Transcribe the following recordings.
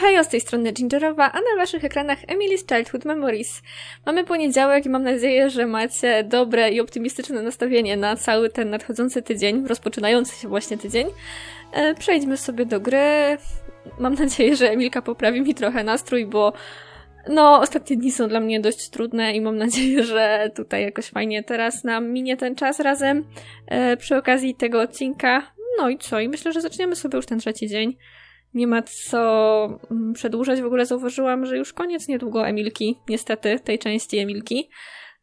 hej, z tej strony Gingerowa, a na waszych ekranach Emily's Childhood Memories. Mamy poniedziałek i mam nadzieję, że macie dobre i optymistyczne nastawienie na cały ten nadchodzący tydzień, rozpoczynający się właśnie tydzień. E, przejdźmy sobie do gry. Mam nadzieję, że Emilka poprawi mi trochę nastrój, bo no, ostatnie dni są dla mnie dość trudne i mam nadzieję, że tutaj jakoś fajnie teraz nam minie ten czas razem e, przy okazji tego odcinka. No i co? I myślę, że zaczniemy sobie już ten trzeci dzień. Nie ma co mm, przedłużać. W ogóle zauważyłam, że już koniec niedługo Emilki. Niestety, tej części Emilki.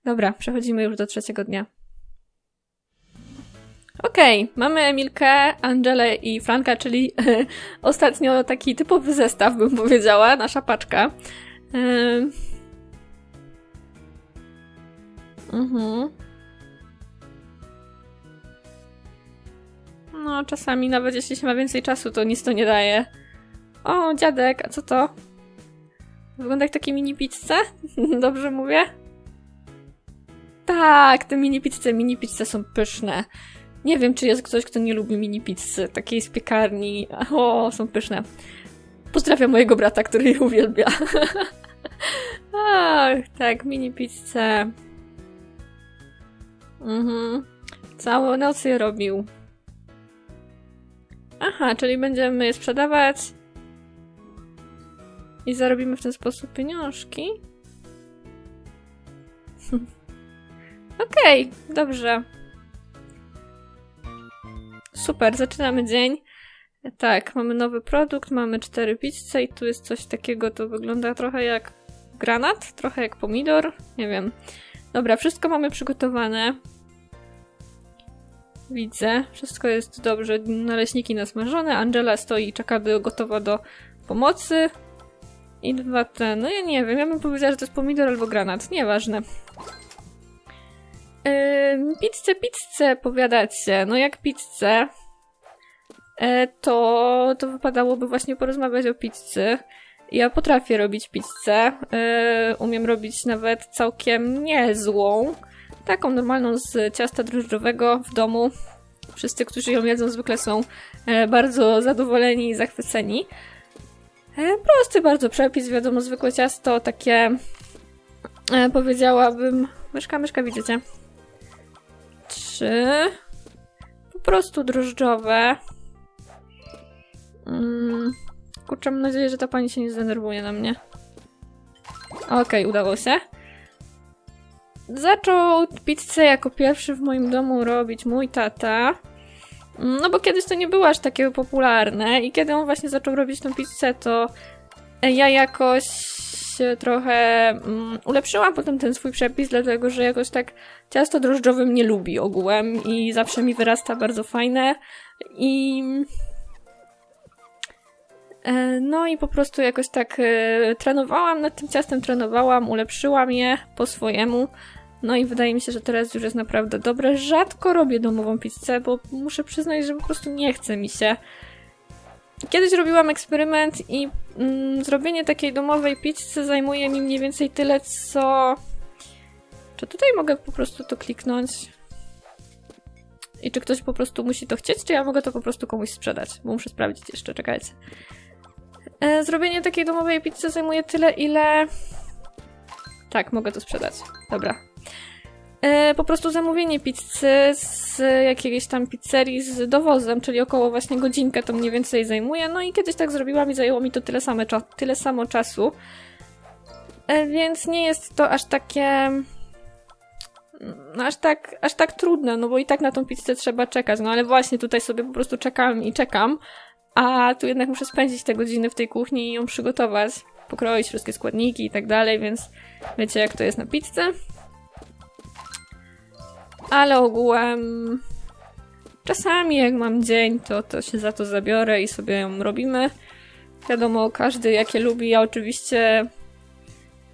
Dobra, przechodzimy już do trzeciego dnia. Okej, okay, mamy Emilkę, Angelę i Franka, czyli ostatnio taki typowy zestaw, bym powiedziała, nasza paczka. Yy... No, czasami nawet jeśli się ma więcej czasu, to nic to nie daje. O, dziadek, a co to? Wygląda jak takie mini pizze? Dobrze mówię? Tak, te mini pizze, mini pizze są pyszne. Nie wiem, czy jest ktoś, kto nie lubi mini pizzy, takiej z piekarni. O, są pyszne. Pozdrawiam mojego brata, który je uwielbia. Ach, tak, mini pizze. Mhm. Całą noc je robił. Aha, czyli będziemy je sprzedawać i zarobimy w ten sposób pieniążki. Okej, okay, dobrze. Super, zaczynamy dzień. Tak, mamy nowy produkt, mamy cztery pizze i tu jest coś takiego, to wygląda trochę jak granat, trochę jak pomidor, nie wiem. Dobra, wszystko mamy przygotowane. Widzę, wszystko jest dobrze. Naleśniki nasmażone, Angela stoi i czeka do, gotowa do pomocy. I dwa te, no ja nie wiem, ja bym powiedziała, że to jest pomidor albo granat, nieważne. Yy, pizzę, pizzę, powiadacie. No jak pizzę, yy, to, to wypadałoby właśnie porozmawiać o pizzy. Ja potrafię robić pizzę. Yy, umiem robić nawet całkiem niezłą. Taką normalną z ciasta drożdżowego w domu. Wszyscy, którzy ją jedzą, zwykle są e, bardzo zadowoleni i zachwyceni. E, prosty bardzo przepis, wiadomo, zwykłe ciasto, takie e, powiedziałabym... Myszka, myszka, widzicie? Trzy... Po prostu drożdżowe. Mm, kurczę, mam nadzieję, że ta pani się nie zdenerwuje na mnie. Okej, okay, udało się. Zaczął pizzę jako pierwszy w moim domu robić mój tata. No bo kiedyś to nie było aż takie popularne i kiedy on właśnie zaczął robić tą pizzę, to ja jakoś trochę um, ulepszyłam potem ten swój przepis, dlatego że jakoś tak ciasto drożdżowe mnie lubi ogółem i zawsze mi wyrasta bardzo fajne i e, no i po prostu jakoś tak e, trenowałam nad tym ciastem, trenowałam, ulepszyłam je po swojemu. No i wydaje mi się, że teraz już jest naprawdę dobre. Rzadko robię domową pizzę, bo muszę przyznać, że po prostu nie chce mi się. Kiedyś robiłam eksperyment i mm, zrobienie takiej domowej pizzy zajmuje mi mniej więcej tyle, co... Czy tutaj mogę po prostu to kliknąć? I czy ktoś po prostu musi to chcieć, czy ja mogę to po prostu komuś sprzedać? Bo muszę sprawdzić jeszcze, czekajcie. E, zrobienie takiej domowej pizzy zajmuje tyle, ile... Tak, mogę to sprzedać. Dobra, po prostu zamówienie pizzy z jakiejś tam pizzerii z dowozem, czyli około właśnie godzinkę to mniej więcej zajmuje. No i kiedyś tak zrobiłam i zajęło mi to tyle, same tyle samo czasu. E, więc nie jest to aż takie. No, aż tak, aż tak trudne, no bo i tak na tą pizzę trzeba czekać. No ale właśnie tutaj sobie po prostu czekam i czekam, a tu jednak muszę spędzić te godziny w tej kuchni i ją przygotować, pokroić wszystkie składniki i tak dalej, więc wiecie jak to jest na pizzę. Ale ogółem czasami jak mam dzień, to, to się za to zabiorę i sobie ją robimy. Wiadomo, każdy jakie lubi. Ja oczywiście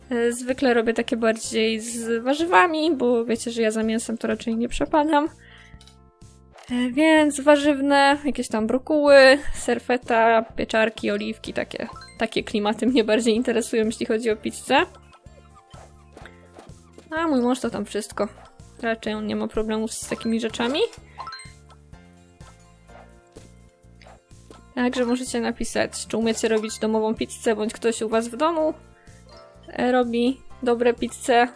e, zwykle robię takie bardziej z warzywami, bo wiecie, że ja za mięsem to raczej nie przepadam. E, więc warzywne, jakieś tam brokuły, serfeta, pieczarki, oliwki, takie, takie klimaty mnie bardziej interesują, jeśli chodzi o pizzę. A mój mąż to tam wszystko. Raczej on nie ma problemów z takimi rzeczami. Także możecie napisać, czy umiecie robić domową pizzę, bądź ktoś u was w domu e, robi dobre pizze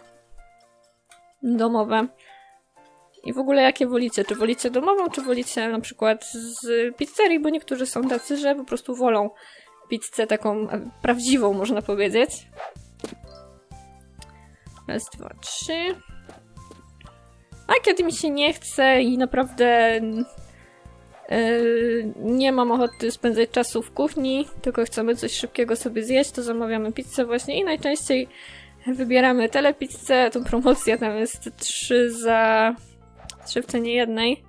domowe. I w ogóle jakie wolicie? Czy wolicie domową, czy wolicie na przykład z pizzerii, bo niektórzy są tacy, że po prostu wolą pizzę taką e, prawdziwą, można powiedzieć. Raz, dwa, trzy. A kiedy mi się nie chce i naprawdę Yy, nie mam ochoty spędzać czasu w kuchni, tylko chcemy coś szybkiego sobie zjeść, to zamawiamy pizzę właśnie i najczęściej wybieramy telepizzę. Tą promocję tam jest 3 za 3 w cenie jednej.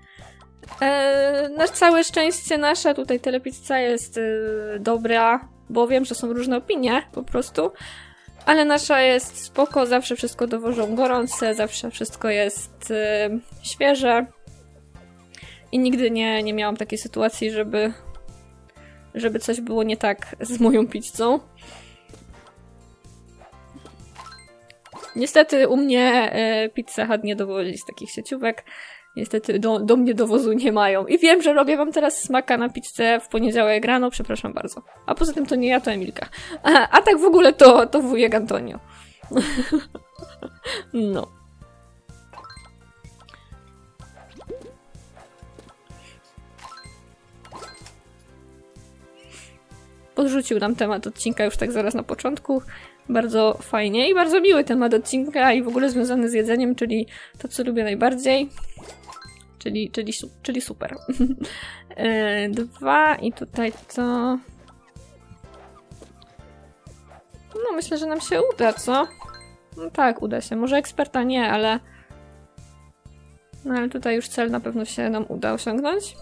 Yy, na całe szczęście nasza tutaj telepizza jest yy, dobra, bo wiem, że są różne opinie po prostu. Ale nasza jest spoko, zawsze wszystko dowożą gorące, zawsze wszystko jest yy, świeże. I nigdy nie, nie miałam takiej sytuacji, żeby, żeby coś było nie tak z moją pizzą. Niestety u mnie e, Pizza Hut nie dowozi z takich sieciówek. Niestety do, do mnie dowozu nie mają. I wiem, że robię wam teraz smaka na pizzę w poniedziałek rano, przepraszam bardzo. A poza tym to nie ja, to Emilka. A, a tak w ogóle to, to wujek Antonio. no. podrzucił nam temat odcinka już tak zaraz na początku. Bardzo fajnie i bardzo miły temat odcinka i w ogóle związany z jedzeniem, czyli to, co lubię najbardziej. Czyli, czyli, czyli super. E, dwa i tutaj to... No myślę, że nam się uda, co? No tak, uda się. Może eksperta nie, ale... No ale tutaj już cel na pewno się nam uda osiągnąć.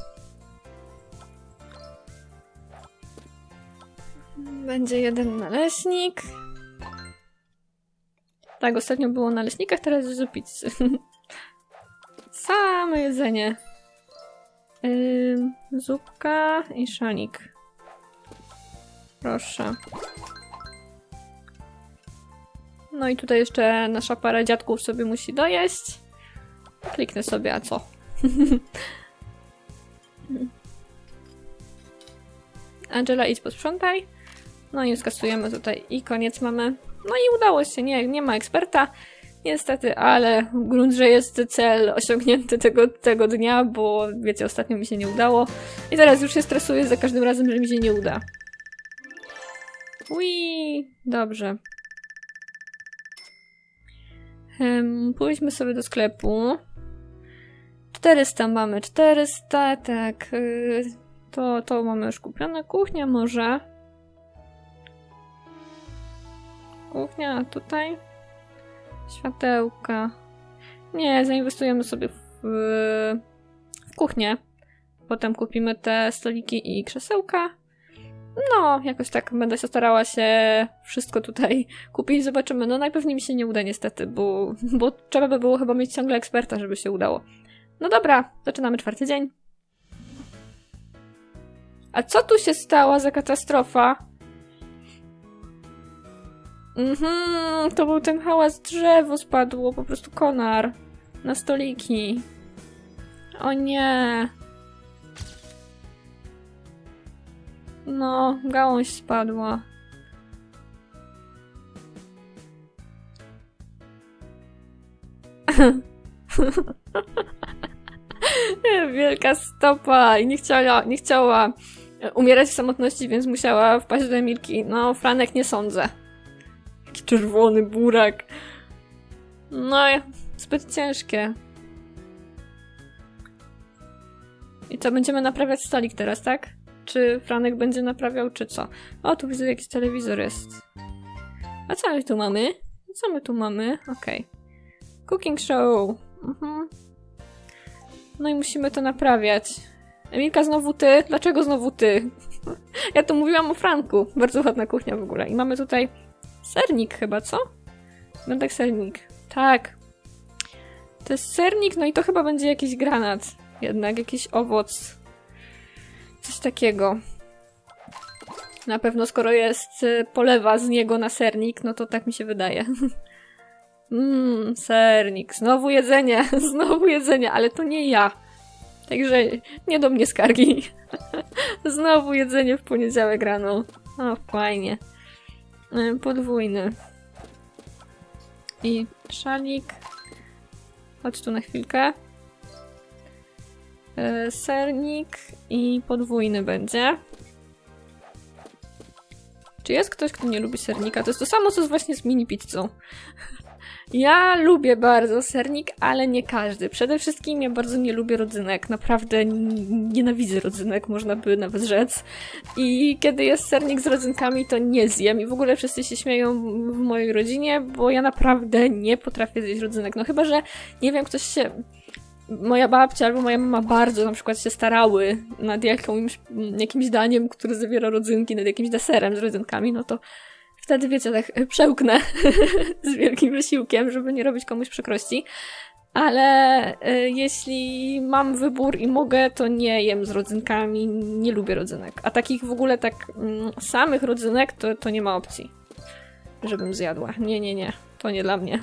Będzie jeden naleśnik. Tak, ostatnio było na naleśnikach, teraz jest o pizzy. Same jedzenie. Yy, zupka i szanik. Proszę. No i tutaj jeszcze nasza para dziadków sobie musi dojeść. Kliknę sobie, a co? Angela, idź posprzątaj. No i skasujemy tutaj i koniec mamy. No i udało się, nie, nie ma eksperta. Niestety, ale grunt, że jest cel osiągnięty tego, tego dnia, bo wiecie, ostatnio mi się nie udało. I teraz już się stresuję za każdym razem, że mi się nie uda. Ui, dobrze. Um, pójdźmy sobie do sklepu. 400 mamy, 400, tak. Yy, to, to mamy już kupione. Kuchnia może. Kuchnia, tutaj. Światełka. Nie, zainwestujemy sobie w, w kuchnię. Potem kupimy te stoliki i krzesełka. No, jakoś tak będę się starała się wszystko tutaj kupić. Zobaczymy. No najpewniej mi się nie uda niestety, bo, bo trzeba by było chyba mieć ciągle eksperta, żeby się udało. No dobra, zaczynamy czwarty dzień. A co tu się stała za katastrofa? Mhm, to był ten hałas, drzewo spadło, po prostu konar. Na stoliki. O nie. No, gałąź spadła. Wielka stopa i nie chciała, nie chciała umierać w samotności, więc musiała wpaść do Emilki. No, Franek nie sądzę czerwony burak. No, zbyt ciężkie. I co, będziemy naprawiać stolik teraz, tak? Czy Franek będzie naprawiał, czy co? O, tu widzę, jakiś telewizor jest. A co my tu mamy? Co my tu mamy? Okej. Okay. Cooking show. Mhm. No i musimy to naprawiać. Emilka, znowu ty? Dlaczego znowu ty? ja tu mówiłam o Franku. Bardzo ładna kuchnia w ogóle. I mamy tutaj Sernik chyba, co? No tak, sernik. Tak. To jest sernik, no i to chyba będzie jakiś granat. Jednak jakiś owoc. Coś takiego. Na pewno skoro jest y, polewa z niego na sernik, no to tak mi się wydaje. Mmm, sernik. Znowu jedzenie. Znowu jedzenie, ale to nie ja. Także nie do mnie skargi. Znowu jedzenie w poniedziałek rano. O, fajnie. Y, Podwójny. I szalik. Chodź tu na chwilkę. Y, Sernik i podwójny będzie. Czy jest ktoś, kto nie lubi sernika? To jest to samo, co właśnie z mini pizzą. Ja lubię bardzo sernik, ale nie każdy. Przede wszystkim ja bardzo nie lubię rodzynek. Naprawdę nienawidzę rodzynek, można by nawet rzec. I kiedy jest sernik z rodzynkami, to nie zjem. I w ogóle wszyscy się śmieją w mojej rodzinie, bo ja naprawdę nie potrafię zjeść rodzynek. No chyba, że nie wiem, ktoś się moja babcia albo moja mama bardzo na przykład się starały nad jakimś, jakimś daniem, które zawiera rodzynki, nad jakimś deserem z rodzynkami, no to wtedy wiecie, tak przełknę z wielkim wysiłkiem, żeby nie robić komuś przykrości. Ale y, jeśli mam wybór i mogę, to nie jem z rodzynkami, nie lubię rodzynek. A takich w ogóle tak mm, samych rodzynek to, to nie ma opcji, żebym zjadła. Nie, nie, nie. To nie dla mnie.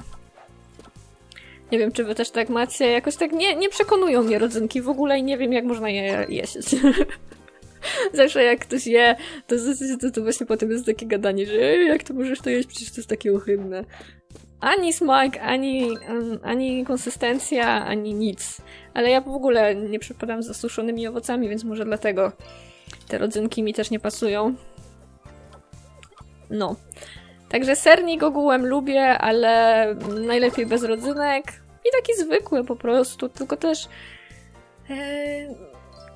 Nie wiem, czy wy też tak macie. Jakoś tak nie, nie przekonują mnie rodzynki w ogóle i nie wiem, jak można je jeść. Zawsze jak ktoś je, to, to, to właśnie potem jest takie gadanie, że "Ej, jak to możesz to jeść, przecież to jest takie ohydne. Ani smak, ani, ani konsystencja, ani nic. Ale ja w ogóle nie przypadam za suszonymi owocami, więc może dlatego te rodzynki mi też nie pasują. No. Także sernik ogółem lubię, ale najlepiej bez rodzynek. I taki zwykły po prostu, tylko też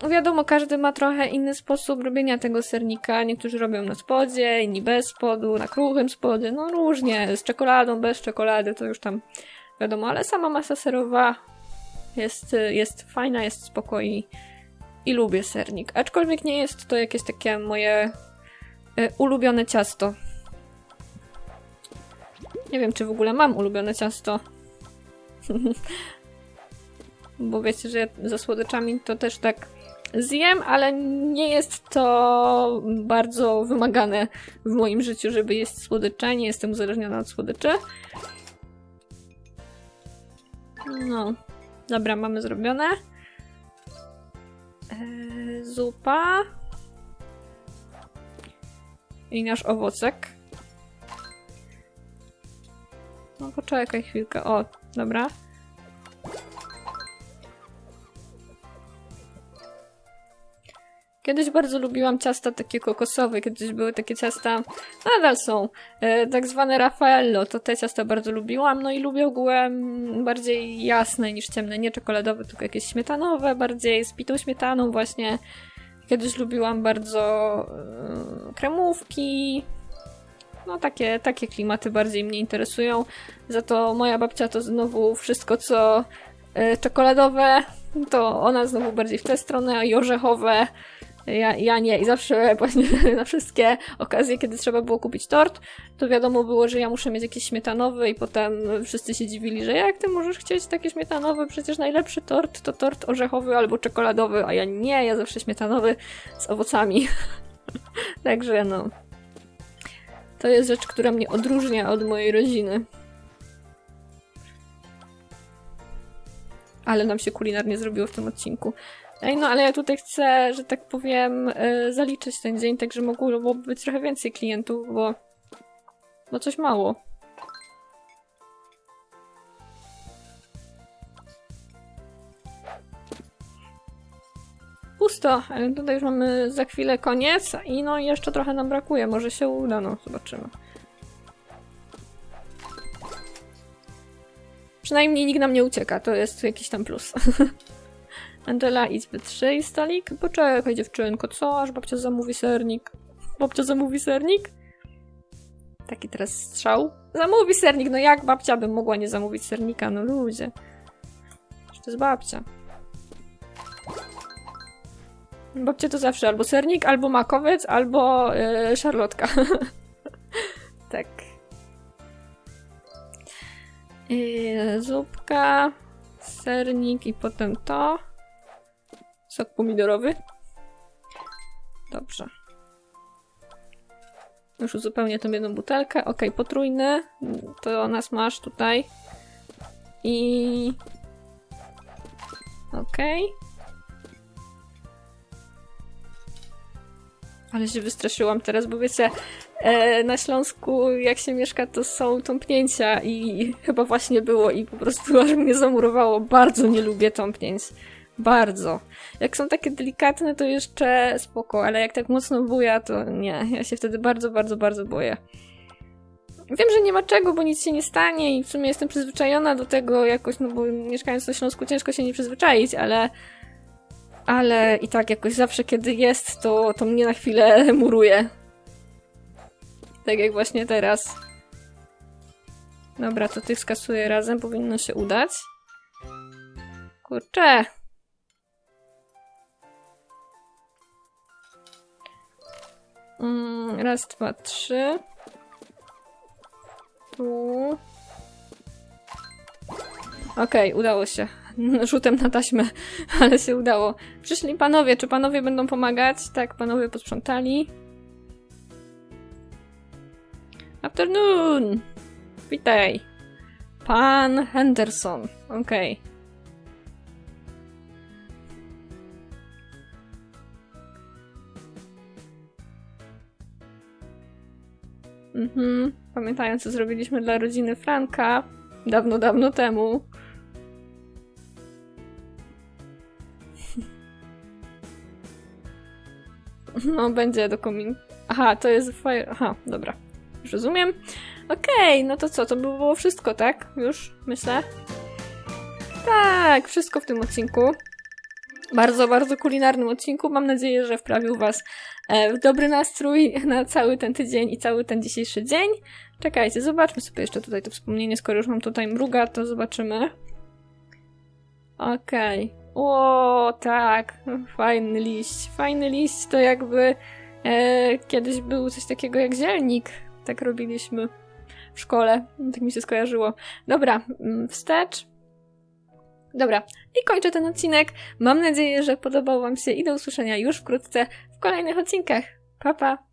e, wiadomo, każdy ma trochę inny sposób robienia tego sernika. Niektórzy robią na spodzie, inni bez spodu, na kruchym spodzie, no różnie, z czekoladą, bez czekolady, to już tam wiadomo, ale sama masa serowa jest, jest fajna, jest spokojna i lubię sernik. Aczkolwiek nie jest to jakieś takie moje e, ulubione ciasto. Nie wiem, czy w ogóle mam ulubione ciasto. Bo wiecie, że ja za słodyczami to też tak zjem, ale nie jest to bardzo wymagane w moim życiu, żeby jeść słodycze. Nie jestem uzależniona od słodyczy. No. Dobra, mamy zrobione. Eee, zupa. I nasz owocek. Poczekaj chwilkę. O, dobra. Kiedyś bardzo lubiłam ciasta takie kokosowe, kiedyś były takie ciasta, nadal są, e, tak zwane Raffaello, to te ciasta bardzo lubiłam, no i lubię ogółem bardziej jasne niż ciemne, nie czekoladowe, tylko jakieś śmietanowe, bardziej z pitą śmietaną właśnie. Kiedyś lubiłam bardzo e, kremówki, no takie, takie klimaty bardziej mnie interesują. Za to moja babcia to znowu wszystko, co e, czekoladowe, to ona znowu bardziej w tę stronę, i orzechowe. Ja, ja nie. I zawsze właśnie na wszystkie okazje, kiedy trzeba było kupić tort, to wiadomo było, że ja muszę mieć jakiś śmietanowy i potem wszyscy się dziwili, że jak ty możesz chcieć taki śmietanowy? Przecież najlepszy tort to tort orzechowy albo czekoladowy, a ja nie, ja zawsze śmietanowy z owocami. Także no. To jest rzecz, która mnie odróżnia od mojej rodziny. Ale nam się kulinarnie zrobiło w tym odcinku. Ej, no ale ja tutaj chcę, że tak powiem, yy, zaliczyć ten dzień, tak że mogłoby być trochę więcej klientów, bo... Bo coś mało. Pusto, ale tutaj już mamy za chwilę koniec i no jeszcze trochę nam brakuje, może się uda, no zobaczymy. Przynajmniej nikt nam nie ucieka, to jest jakiś tam plus. Angela, idź wytrzyj stolik. Poczekaj dziewczynko, co? Aż babcia zamówi sernik. Babcia zamówi sernik? Taki teraz strzał. Zamówi sernik, no jak babcia by mogła nie zamówić sernika? No ludzie. Przecież to jest babcia. Babcia to zawsze albo sernik, albo makowiec, albo yy, szarlotka. tak. Yy, zupka, sernik i potem to. Sok pomidorowy. Dobrze. Już uzupełnię tą jedną butelkę. Ok, potrójny. To nas masz tutaj. I... Ok. Ale się wystraszyłam teraz, bo wiecie, e, na Śląsku jak się mieszka, to są tąpnięcia i chyba właśnie było i po prostu aż mnie zamurowało. Bardzo nie lubię tąpnięć. Bardzo. Jak są takie delikatne, to jeszcze spoko, ale jak tak mocno buja, to nie. Ja się wtedy bardzo, bardzo, bardzo boję. Wiem, że nie ma czego, bo nic się nie stanie i w sumie jestem przyzwyczajona do tego jakoś, no bo mieszkając na Śląsku ciężko się nie przyzwyczaić, ale ale i tak jakoś zawsze kiedy jest, to, to mnie na chwilę muruje. Tak jak właśnie teraz. Dobra, to tych skasuję razem, powinno się udać. Kurczę. Mm, raz, dwa, trzy. Tu. Okej, udało się. Rzutem na taśmę, ale się udało. Przyszli panowie, czy panowie będą pomagać? Tak, panowie posprzątali. Afternoon! Witaj. Pan Henderson. Okej. Mhm. Pamiętają, co zrobiliśmy dla rodziny Franka dawno, dawno temu. No, będzie do komin. Aha, to jest fire. Aha, dobra. Już rozumiem. Okej, no to co, to by było wszystko, tak? Już, myślę. Tak, wszystko w tym odcinku. Bardzo, bardzo kulinarnym odcinku. Mam nadzieję, że wprawił Was e, w dobry nastrój na cały ten tydzień i cały ten dzisiejszy dzień. Czekajcie, zobaczmy sobie jeszcze tutaj to wspomnienie. Skoro już mam tutaj mruga, to zobaczymy. Okej. Okay. O, tak. Fajny liść. Fajny liść to jakby e, kiedyś był coś takiego jak zielnik. Tak robiliśmy w szkole. Tak mi się skojarzyło. Dobra, mm, wstecz. Dobra, i kończę ten odcinek. Mam nadzieję, że podobał Wam się i do usłyszenia już wkrótce w kolejnych odcinkach. Pa, pa!